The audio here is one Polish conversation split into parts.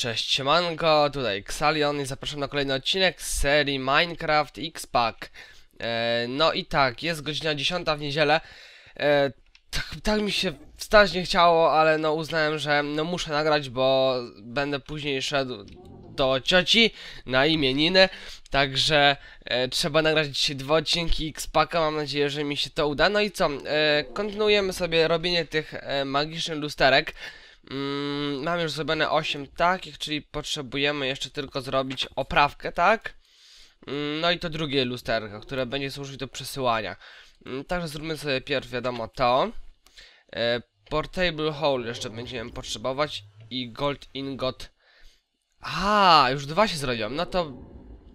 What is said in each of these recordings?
Cześć, siemanko, tutaj Xalion i zapraszam na kolejny odcinek z serii Minecraft X-Pack. E, no i tak, jest godzina 10 w niedzielę. E, tak, tak mi się wstać nie chciało, ale no uznałem, że no muszę nagrać, bo będę później szedł do cioci na imieniny. Także e, trzeba nagrać dzisiaj dwa odcinki X-Packa, mam nadzieję, że mi się to uda. No i co, e, kontynuujemy sobie robienie tych e, magicznych lusterek. Mm, mam już zrobione 8 takich, czyli potrzebujemy jeszcze tylko zrobić oprawkę, tak? Mm, no i to drugie lusterko, które będzie służyć do przesyłania. Mm, także zróbmy sobie pierw wiadomo to. E, portable hole jeszcze będziemy potrzebować i gold ingot. A, już dwa się zrobiłem, no to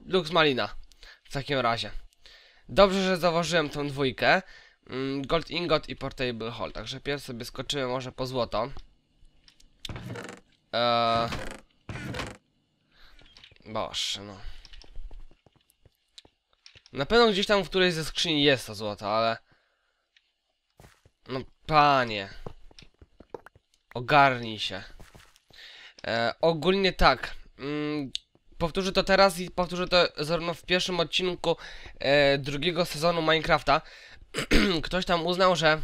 lux malina w takim razie. Dobrze, że zauważyłem tą dwójkę. Mm, gold ingot i portable hole, także pierw sobie skoczymy może po złoto. Eee... Boże, no. Na pewno gdzieś tam w którejś ze skrzyni jest to złoto, ale... No, panie. Ogarnij się. E, ogólnie tak. Mm, powtórzę to teraz i powtórzę to zarówno w pierwszym odcinku e, drugiego sezonu Minecrafta. Ktoś tam uznał, że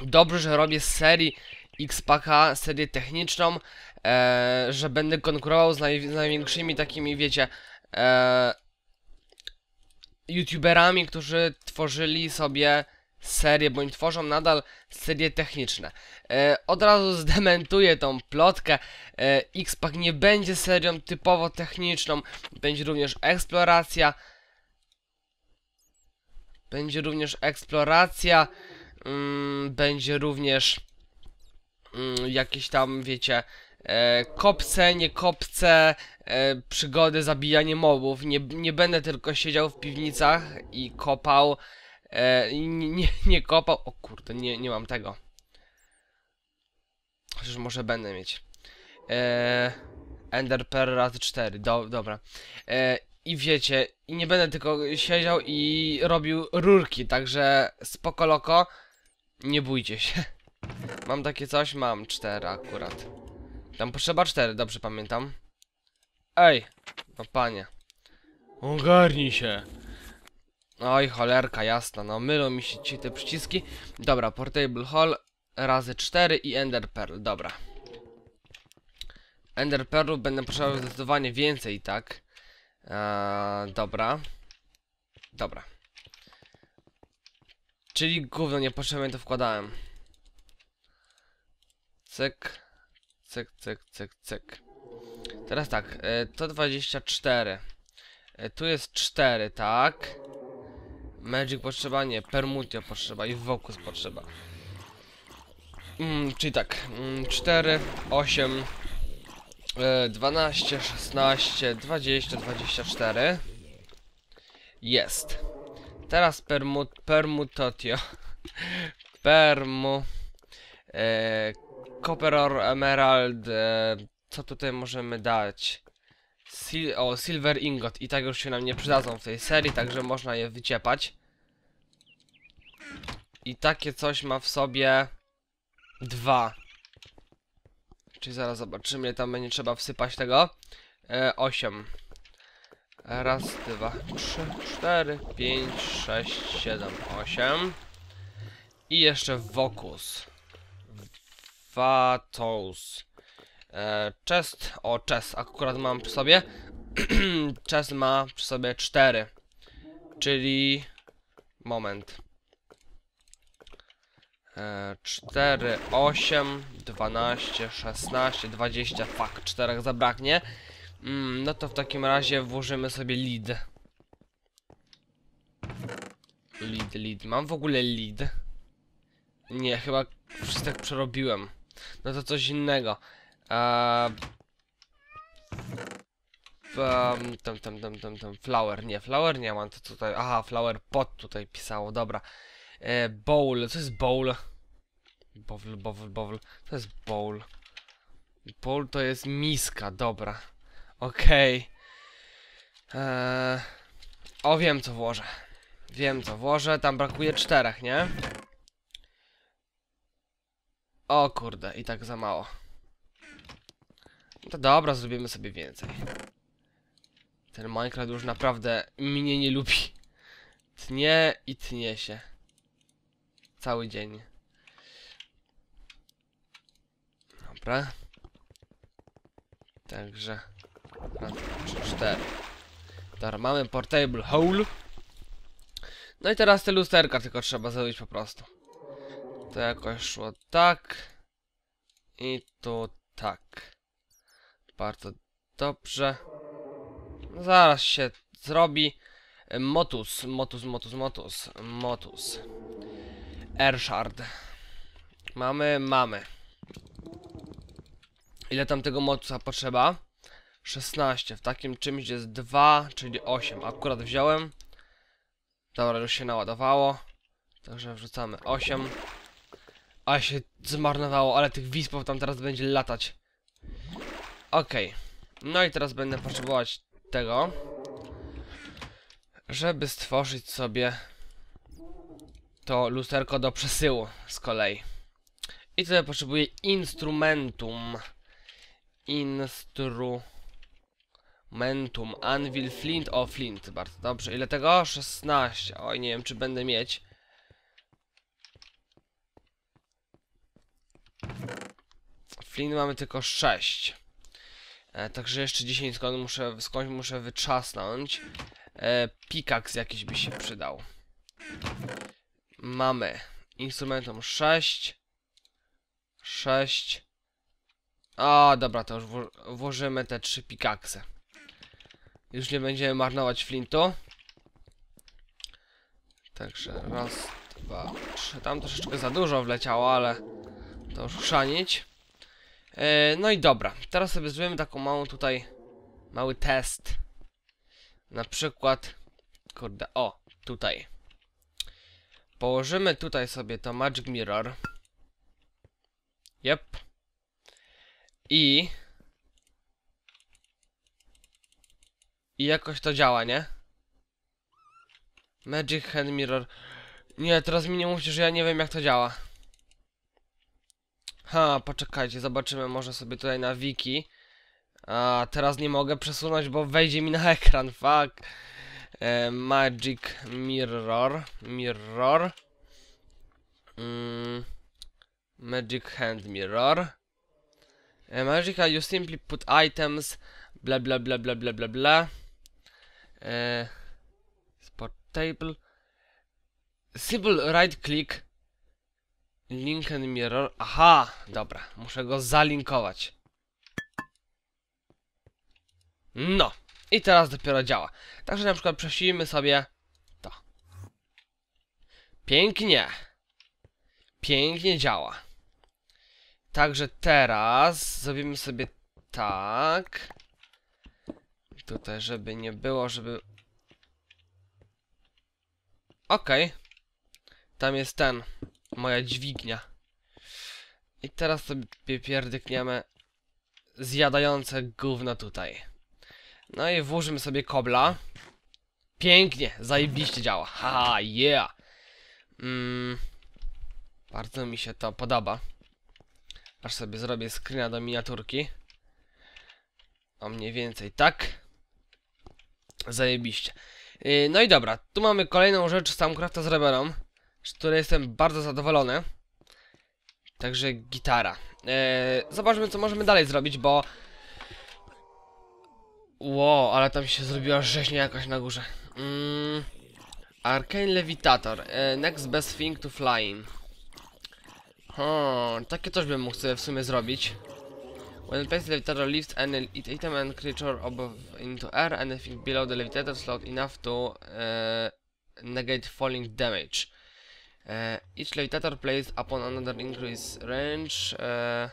dobrze, że robię z serii X-Packa, serię techniczną, e, że będę konkurował z, naj, z największymi takimi, wiecie, e, youtuberami, którzy tworzyli sobie serie, bądź tworzą nadal serie techniczne. E, od razu zdementuję tą plotkę. E, X-Pack nie będzie serią typowo techniczną, będzie również eksploracja. Będzie również eksploracja, mm, będzie również jakieś tam, wiecie, e, kopce, nie kopce, e, przygody, zabijanie mobów. Nie, nie będę tylko siedział w piwnicach i kopał, e, nie, nie, nie kopał, o kurde, nie, nie mam tego. Chociaż może będę mieć. E, Ender razy 4, do, dobra. E, I wiecie, i nie będę tylko siedział i robił rurki, także spoko loko, nie bójcie się. Mam takie coś? Mam cztery akurat. Tam potrzeba cztery, dobrze pamiętam. Ej! No panie. Ogarnij się. Oj, cholerka jasna, no mylą mi się ci te przyciski. Dobra, Portable Hall razy 4 i Ender Pearl, dobra. Ender Pearlów będę potrzebował zdecydowanie więcej, tak? Eee, dobra. Dobra. Czyli gówno niepotrzebnie to wkładałem. Cyk. Cyk, cyk, cyk, cyk. Teraz tak, e, to 24. E, tu jest 4, tak? Magic potrzeba, nie. Permutio potrzeba i Focus potrzeba. Mm, czyli tak, mm, 4, 8, e, 12, 16, 20, 24. Jest. Teraz permut, permutotio. Permu. E, Copper Emerald. E, co tutaj możemy dać? Sil o, Silver Ingot. I tak już się nam nie przydadzą w tej serii, także można je wyciepać. I takie coś ma w sobie dwa. Czyli zaraz zobaczymy, ile tam będzie trzeba wsypać tego. E, 8. Raz, dwa, trzy, cztery, pięć, sześć, siedem, osiem. I jeszcze Wokus. Vatos. E, chest, o chest akurat mam przy sobie. chest ma przy sobie 4. Czyli... Moment. E, 4, 8, 12, 16, 20. Fuck, 4 zabraknie. Mm, no to w takim razie włożymy sobie lead. Lead, lead. Mam w ogóle lead? Nie, chyba wszystko przerobiłem. No to coś innego. Eee... Um, tam, tam, tam, tam, tam, flower, nie, flower nie mam, to tutaj, aha, flower pot tutaj pisało, dobra. E, bowl, co jest bowl? Bowl, bowl, bowl, to jest bowl. Bowl to jest miska, dobra. Okej. Okay. Eee, o, wiem co włożę. Wiem co włożę, tam brakuje czterech, nie? O kurde, i tak za mało. No to dobra, zrobimy sobie więcej. Ten Minecraft już naprawdę mnie nie lubi. Tnie i tnie się. Cały dzień. Dobra. Także. Raz, trzy, cztery. Dobra, mamy portable hole. No i teraz te lusterka tylko trzeba zrobić po prostu. To jakoś szło tak. I tu tak. Bardzo dobrze. Zaraz się zrobi. Motus, motus, motus, motus, motus. Airshard. Mamy, mamy. Ile tam tego motusa potrzeba? 16. W takim czymś jest 2, czyli 8. Akurat wziąłem. Dobra, już się naładowało. Także wrzucamy 8. A się zmarnowało, ale tych wispów tam teraz będzie latać. Okej. No i teraz będę potrzebować tego, żeby stworzyć sobie to lusterko do przesyłu z kolei. I tutaj potrzebuję instrumentum. Instrumentum. Anvil, flint. O, flint. Bardzo dobrze. Ile tego? 16. Oj, nie wiem, czy będę mieć. Flint mamy tylko 6. E, także jeszcze 10 skąd muszę, skądś muszę wyczasnąć. E, Pickaxe jakiś by się przydał. Mamy instrumentum 6. 6. O, dobra, to już wło włożymy te trzy pikaksy. Już nie będziemy marnować flintu. Także raz, dwa, trzy. Tam troszeczkę za dużo wleciało, ale to chrzanić. E, no i dobra, teraz sobie zrobimy taką małą tutaj, mały test. Na przykład, kurde, o, tutaj. Położymy tutaj sobie to Magic Mirror. Yep. I... I jakoś to działa, nie? Magic Hand Mirror. Nie, teraz mi nie mówcie, że ja nie wiem jak to działa. Ha, poczekajcie, zobaczymy może sobie tutaj na wiki. A, teraz nie mogę przesunąć, bo wejdzie mi na ekran, fuck. E, Magic Mirror. Mirror. Mm, magic Hand Mirror. E, Magica, you simply put items, bla bla bla bla bla bla bla. E, spot table. Simple right click. Link and mirror. Aha, dobra, muszę go zalinkować. No, i teraz dopiero działa. Także na przykład przesilimy sobie to. Pięknie. Pięknie działa. Także teraz zrobimy sobie tak. Tutaj, żeby nie było, żeby... Okej. Okay. Tam jest ten. Moja dźwignia. I teraz sobie pierdykniemy zjadające gówno tutaj. No i włożymy sobie kobla. Pięknie, zajebiście działa. Haha, yeah. Mm, bardzo mi się to podoba. Aż sobie zrobię screena do miniaturki. O mniej więcej tak. Zajebiście. Yy, no i dobra, tu mamy kolejną rzecz z Samcrafta zrobioną, z której jestem bardzo zadowolony. Także gitara. Yy, zobaczmy co możemy dalej zrobić, bo... Ło, ale tam się zrobiła rzeźnia jakaś na górze. Mm, Arcane Levitator. Yy, next best thing to flying. Hmm, takie coś bym mógł sobie w sumie zrobić. When the levitator lifts any item and creature above into air, anything below the levitator slot enough to uh, negate falling damage. Uh, each levitator placed upon another increase range. Uh...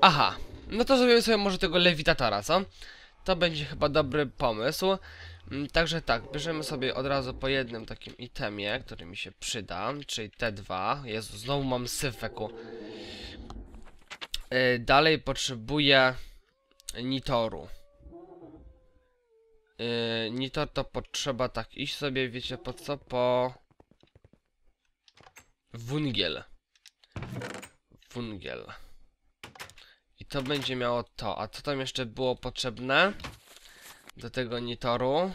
Aha, no to zrobimy sobie może tego lewitatora, co? To będzie chyba dobry pomysł. Mm, Także tak, bierzemy sobie od razu po jednym takim itemie, który mi się przyda, czyli te dwa. Jezu, znowu mam syfeku. Yy, dalej potrzebuję nitoru. Yy, nitor to potrzeba tak iść sobie, wiecie po co? Po... Wungiel. Wungiel. I to będzie miało to. A co tam jeszcze było potrzebne? Do tego nitoru.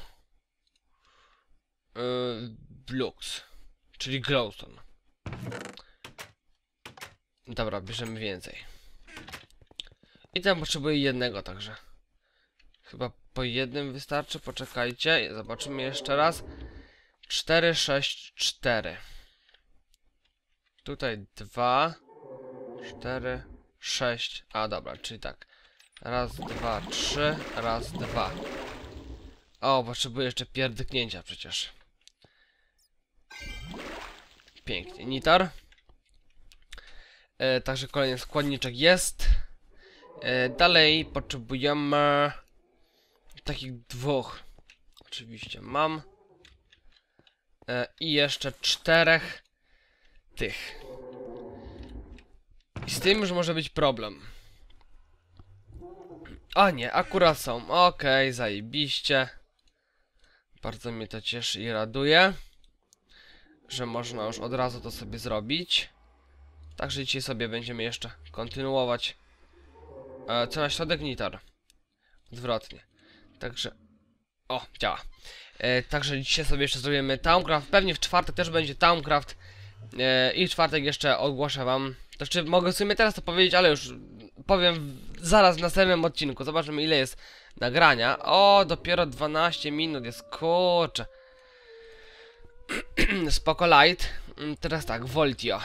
Yy. Czyli glowstone. Dobra, bierzemy więcej. I tam potrzebuję jednego także. Chyba po jednym wystarczy, poczekajcie, zobaczymy jeszcze raz. 4, 6, 4. Tutaj 2, 4, 6. A dobra, czyli tak. Raz, dwa, trzy, raz, dwa. O, potrzebuję jeszcze pierdyknięcia przecież. Pięknie. Nitar. E, także kolejny składniczek jest. E, dalej potrzebujemy takich dwóch. Oczywiście mam. E, I jeszcze czterech tych. I z tym już może być problem. A nie, akurat są. Okej, okay, zajebiście. Bardzo mnie to cieszy i raduje. Że można już od razu to sobie zrobić. Także dzisiaj sobie będziemy jeszcze kontynuować. E, co na środek nitar. Odwrotnie. Także... O, działa. E, także dzisiaj sobie jeszcze zrobimy Towncraft. Pewnie w czwartek też będzie Towncraft. E, I w czwartek jeszcze ogłoszę wam. Znaczy mogę sobie teraz to powiedzieć, ale już powiem zaraz w następnym odcinku. Zobaczymy ile jest nagrania. O, dopiero 12 minut jest, kurczę. Spoko light. Mm, teraz tak, Voltio.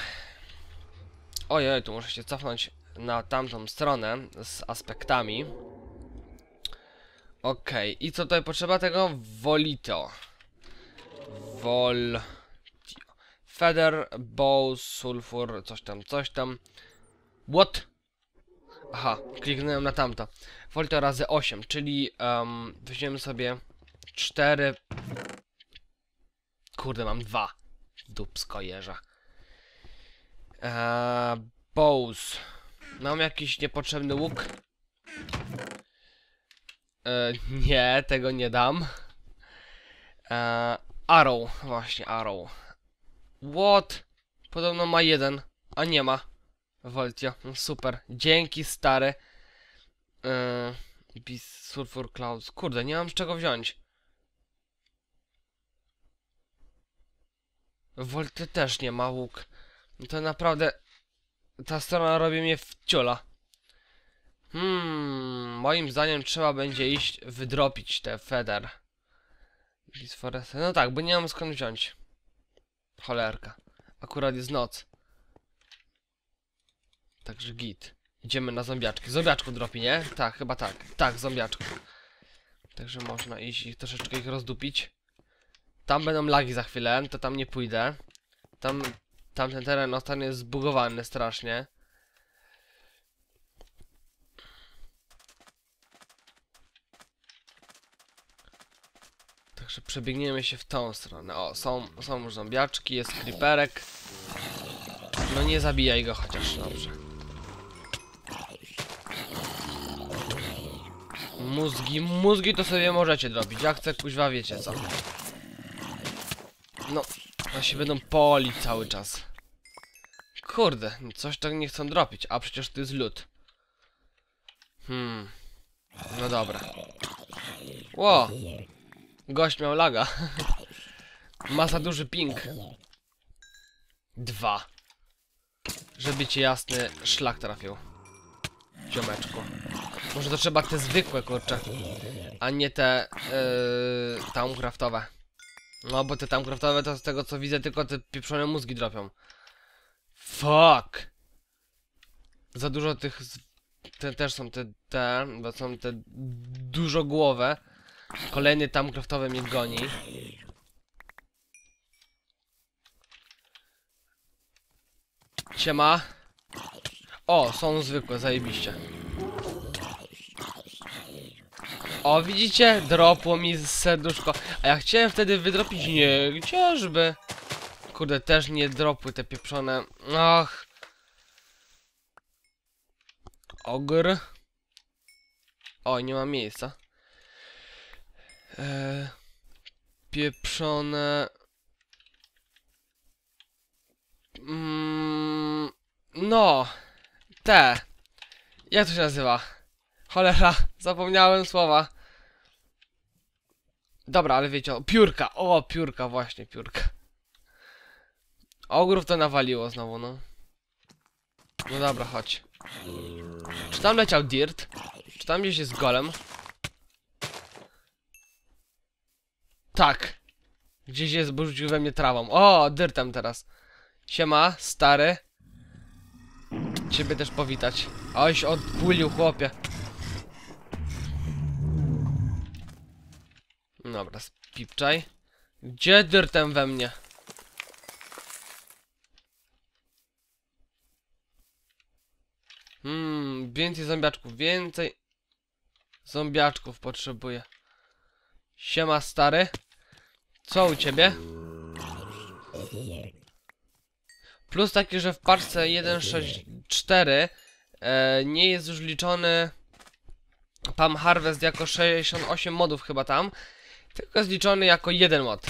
Ojej, tu muszę się cofnąć na tamtą stronę z aspektami. Okej, okay. i co tutaj potrzeba tego? Volito. Vol... Feather, bow, sulfur, coś tam, coś tam. What? Aha, kliknąłem na tamto. Volto razy 8, czyli um, weźmiemy sobie 4... Kurde, mam dwa. Dupsko jeża. Eee, bows. Mam jakiś niepotrzebny łuk? Eee, nie, tego nie dam. Eee, arrow, właśnie arrow. What? Podobno ma jeden, a nie ma. Voltio, super. Dzięki stary. Eee, Sulfur Clouds. Kurde, nie mam z czego wziąć. Volty też nie ma łuk. To naprawdę... Ta strona robi mnie w ciula. Hmm, moim zdaniem trzeba będzie iść wydropić te feder. No tak, bo nie mam skąd wziąć. Cholerka. Akurat jest noc. Także git. Idziemy na zombiaczki. Zombiaczku dropi, nie? Tak, chyba tak. Tak, zombiaczku. Także można iść i troszeczkę ich rozdupić. Tam będą lagi za chwilę, to tam nie pójdę. Tam, tamten teren ostatnio jest zbugowany strasznie. Także przebiegniemy się w tą stronę. O, są, są już zombiaczki, jest creeperek. No nie zabijaj go chociaż, dobrze. Mózgi, mózgi to sobie możecie drobić. Ja chcę kuźwa, wiecie co. No, a się będą polić cały czas. Kurde, coś tak nie chcą dropić, a przecież to jest lód. Hmm. No dobra. Ło! Gość miał laga. Ma za duży ping. Dwa. Żeby ci jasny szlak trafił. Ziomeczku. Może to trzeba te zwykłe, kurcze. A nie te yy. No, bo te tamcraftowe to z tego co widzę tylko te pieprzone mózgi dropią. Fuck! Za dużo tych... Te też są te, te, bo są te dużo głowe. Kolejny tamcraftowy mnie goni. Siema. O, są zwykłe, zajebiście. O, widzicie? Dropło mi serduszko. A ja chciałem wtedy wydropić... Nie, gdzieżby? Kurde, też nie dropły te pieprzone. Ach. Ogr. O, nie ma miejsca. Eee, pieprzone... Mm, no. Te. Jak to się nazywa? Cholera, zapomniałem słowa. Dobra, ale wiecie, o, piórka, o, piórka, właśnie, piórka. Ogrów to nawaliło znowu, no. No dobra, chodź. Czy tam leciał dirt? Czy tam gdzieś jest golem? Tak. Gdzieś jest, bo rzucił we mnie trawą. O, dyrtem teraz. Siema, stary. Ciebie też powitać. Oś odpulił, chłopie. Dobra, spipczaj. Gdzie dyrtem we mnie? Hmm, więcej zombiaczków, więcej zombiaczków potrzebuję. Siema, stary. Co u ciebie? Plus taki, że w paczce 1.6.4 e, nie jest już liczony Pam Harvest jako 68 modów chyba tam, tylko jest liczony jako jeden mod.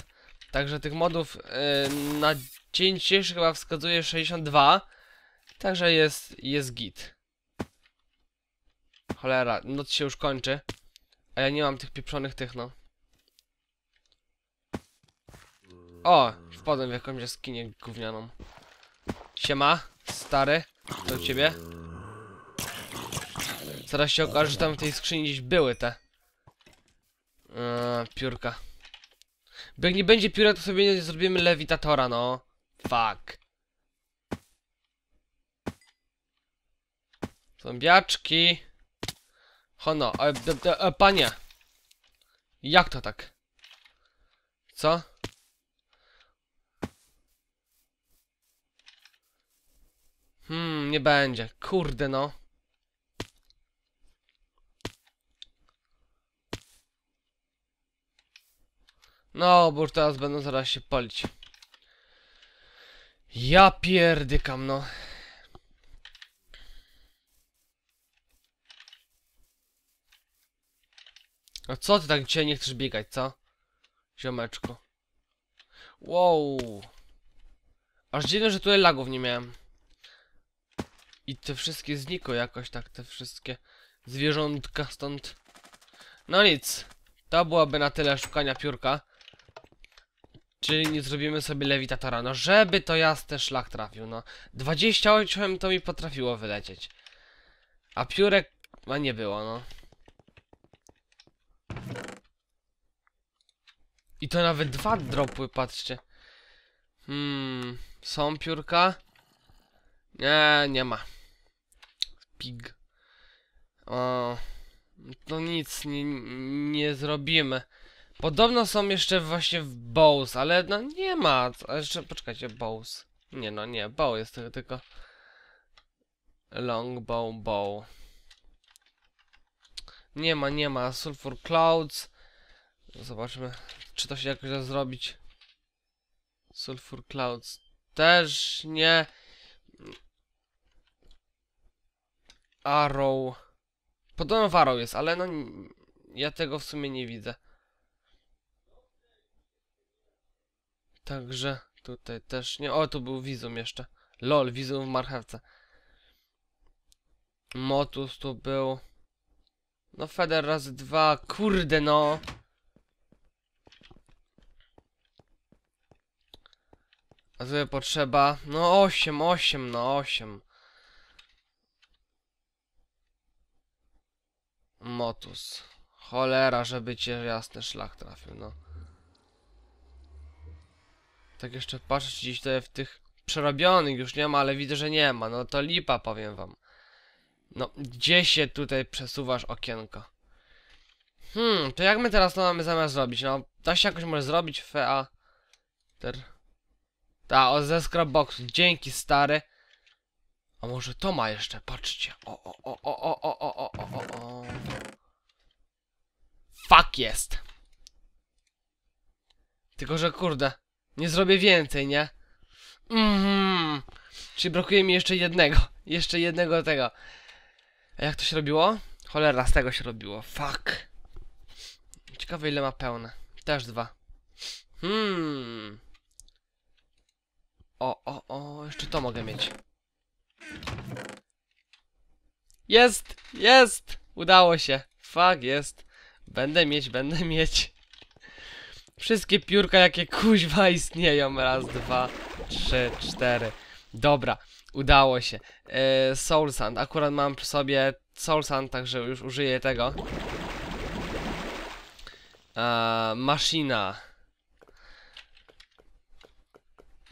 Także tych modów e, na dzień dzisiejszy chyba wskazuje 62, także jest, jest git. Cholera, noc się już kończy, a ja nie mam tych pieprzonych tych no. O, wpadłem w jakąś jaskinię gównianą. Siema, stary, u ciebie? Zaraz się okaże, że tam w tej skrzyni gdzieś były te eee, piórka. Bo jak nie będzie pióra, to sobie nie zrobimy lewitatora, no. Fuck. Zombiaczki. Hono, e, e, e, panie. Jak to tak? Co? Hmm, nie będzie. Kurde no. No, bo już teraz będą zaraz się palić. Ja pierdykam, no. A co ty tak dzisiaj nie chcesz biegać, co? Ziomeczku. Wow. Aż dziwne, że tutaj lagów nie miałem. I te wszystkie znikły jakoś tak, te wszystkie zwierzątka stąd. No nic. To byłoby na tyle szukania piórka. Czyli nie zrobimy sobie lewitatora. No żeby to jasny szlak trafił, no. 28 to mi potrafiło wylecieć. A piórek ma nie było, no. I to nawet dwa dropły, patrzcie. Hmm, są piórka? Nie, nie ma. Pig. O, to nic nie, nie zrobimy. Podobno są jeszcze właśnie w bows, ale no nie ma. A jeszcze poczekajcie, bows. Nie no, nie, bow jest tylko, tylko long bow, bow. Nie ma, nie ma. Sulfur clouds. Zobaczmy, czy to się jakoś da zrobić. Sulfur clouds też nie. Arrow. Podobno w Arrow jest, ale no ja tego w sumie nie widzę. Także tutaj też nie. O, tu był Wizum jeszcze. Lol, Wizum w marchewce. Motus tu był. No Feder razy dwa. Kurde no. A tutaj potrzeba. No 8, 8, no 8. Motus. Cholera, żeby cię jasny szlak trafił, no. Tak jeszcze patrzę, czy gdzieś tutaj w tych przerobionych już nie ma, ale widzę, że nie ma. No to lipa, powiem wam. No, gdzie się tutaj przesuwasz okienko? Hmm, to jak my teraz to mamy zamiast zrobić? No, da się jakoś może zrobić FA. Ter. Ta, o ze scrapboxu. Dzięki, stary. A może to ma jeszcze, patrzcie. O, o, o, o, o, o, o, o, o, o. Fuck jest. Tylko, że kurde, nie zrobię więcej, nie? Mhm. Czyli brakuje mi jeszcze jednego. Jeszcze jednego tego. A jak to się robiło? Cholera, z tego się robiło. Fuck. Ciekawe ile ma pełne. Też dwa. Hmm. O, o, o, jeszcze to mogę mieć. Jest! Jest! Udało się. Fuck, jest. Będę mieć, będę mieć. Wszystkie piórka, jakie kuźwa istnieją. Raz, dwa, trzy, cztery. Dobra, udało się. E, Soul Sand. Akurat mam przy sobie Soul Sand, także już użyję tego. E, maszyna.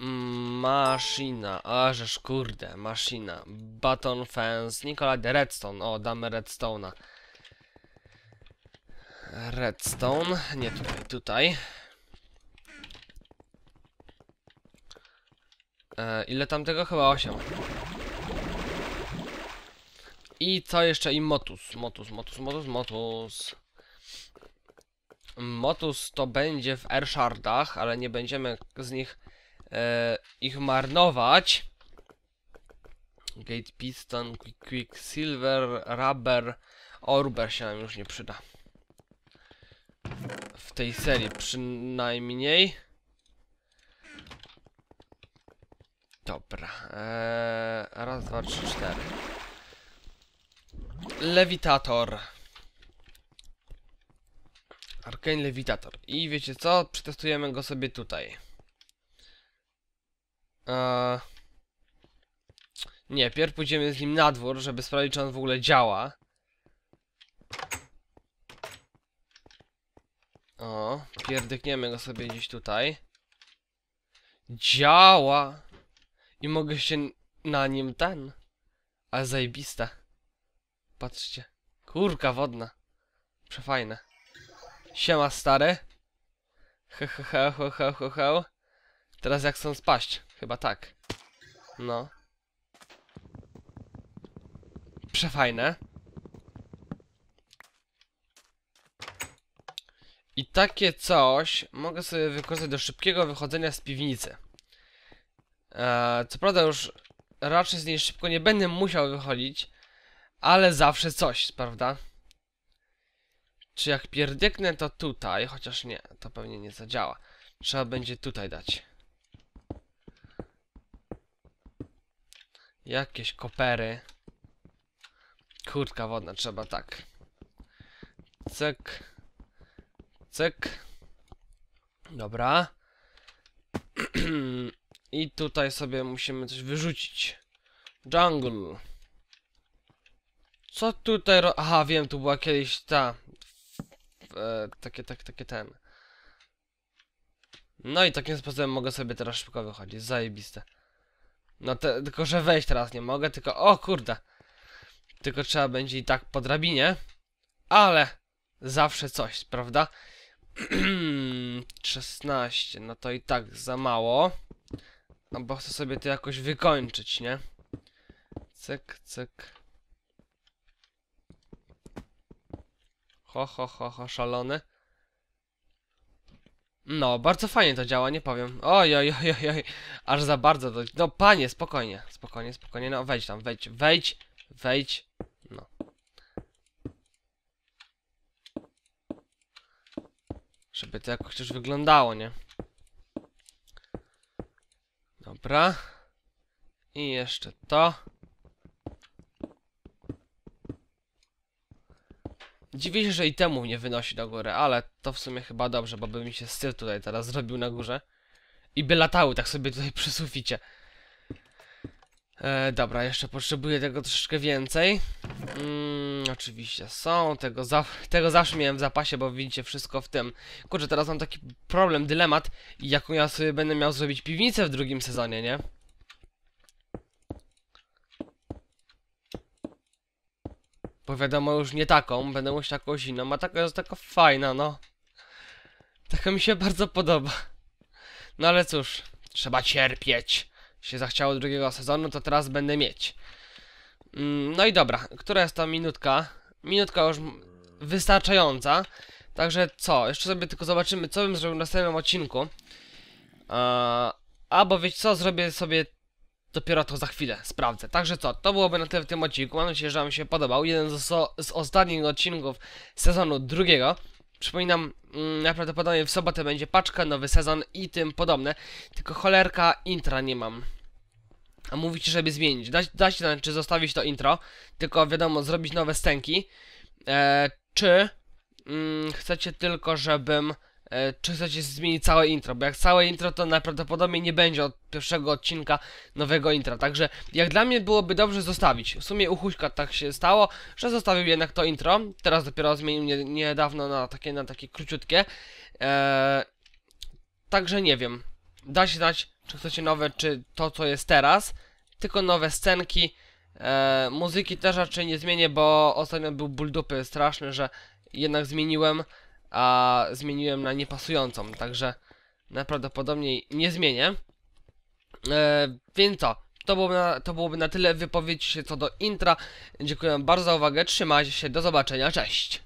Mm, Maszyna, a żeż kurde, maszyna. Button fence, Nikola de Redstone, o damy Redstone'a. Redstone, nie tutaj, tutaj. E, ile tam tego? Chyba 8. I co jeszcze? I Motus, Motus, Motus, Motus, Motus. Motus to będzie w Airshardach, ale nie będziemy z nich e, ich marnować. Gate Piston, Quick, quick Silver, Rubber, Orber się nam już nie przyda. W tej serii przynajmniej. Dobra. Eee, raz, dwa, trzy, cztery. Lewitator. Arcane Lewitator. I wiecie co? Przetestujemy go sobie tutaj. Eee... Nie, pierw pójdziemy z nim na dwór, żeby sprawdzić, czy on w ogóle działa. O, pierdykniemy go sobie gdzieś tutaj. Działa! I mogę się na nim ten. Ale zajebiste. Patrzcie. Kurka wodna. Przefajne. Siema stary. He he he he he he he. Teraz jak chcą spaść? Chyba tak. No. Przefajne. I takie coś mogę sobie wykorzystać do szybkiego wychodzenia z piwnicy. Eee, co prawda już raczej z niej szybko nie będę musiał wychodzić, ale zawsze coś, prawda? Czy jak pierdyknę to tutaj, chociaż nie, to pewnie nie zadziała. Trzeba będzie tutaj dać. Jakieś kopery. Kurtka wodna, trzeba tak. Cyk. Cyk. Dobra. I tutaj sobie musimy coś wyrzucić. Jungle. Co tutaj ro... Aha, wiem, tu była kiedyś ta... E, takie, tak, takie ten... No i takim sposobem mogę sobie teraz szybko wychodzić. Zajebiste. No te, tylko, że wejść teraz nie mogę, tylko... O kurde! Tylko trzeba będzie i tak po drabinie. Ale... Zawsze coś, prawda? 16, no to i tak za mało. No bo chcę sobie to jakoś wykończyć, nie? Cyk, cyk. Ho, ho, ho, ho, szalony. No, bardzo fajnie to działa, nie powiem. Oj, oj, oj, oj, oj. Aż za bardzo to... No, panie, spokojnie, spokojnie, spokojnie. No, wejdź tam, wejdź, wejdź, wejdź. No. Żeby to jakoś też wyglądało, nie? Dobra. I jeszcze to. Dziwię się, że i temu nie wynosi do góry, ale to w sumie chyba dobrze, bo by mi się styl tutaj teraz zrobił na górze. I by latały tak sobie tutaj przy suficie. E, dobra, jeszcze potrzebuję tego troszeczkę więcej. Mm, oczywiście są, tego, za tego zawsze miałem w zapasie, bo widzicie wszystko w tym. Kurczę, teraz mam taki problem, dylemat, jaką ja sobie będę miał zrobić piwnicę w drugim sezonie, nie? Bo wiadomo, już nie taką, będę musiał jakąś inną, a taka jest taka fajna, no. Taka mi się bardzo podoba. No ale cóż, trzeba cierpieć. Się zachciało drugiego sezonu, to teraz będę mieć. Mm, No i dobra, która jest ta minutka? Minutka już wystarczająca. Także co? Jeszcze sobie tylko zobaczymy, co bym zrobił w następnym odcinku. A, albo wiecie co? Zrobię sobie dopiero to za chwilę, sprawdzę. Także co? To byłoby na tyle w tym odcinku. Mam nadzieję, że Wam się podobał. Jeden z, z ostatnich odcinków sezonu drugiego. Przypominam, mm, najprawdopodobniej w sobotę będzie paczka, nowy sezon i tym podobne. Tylko cholerka intra nie mam. Mówicie, żeby zmienić. Dać, dać znać, czy zostawić to intro, tylko wiadomo, zrobić nowe scenki, e, czy mm, chcecie tylko, żebym e, czy chcecie zmienić całe intro, bo jak całe intro, to najprawdopodobniej nie będzie od pierwszego odcinka nowego intra, także jak dla mnie byłoby dobrze zostawić. W sumie u Huśka tak się stało, że zostawił jednak to intro, teraz dopiero zmienił nie, niedawno na takie, na takie króciutkie, e, także nie wiem, dajcie znać, czy chcecie nowe, czy to, co jest teraz, tylko nowe scenki, e, muzyki też raczej nie zmienię, bo ostatnio był ból dupy straszny, że jednak zmieniłem, a zmieniłem na niepasującą, także najprawdopodobniej nie zmienię. E, więc co? To byłoby, na, to byłoby na tyle. Wypowiedź co do intra. Dziękuję bardzo za uwagę. Trzymajcie się. Do zobaczenia. Cześć.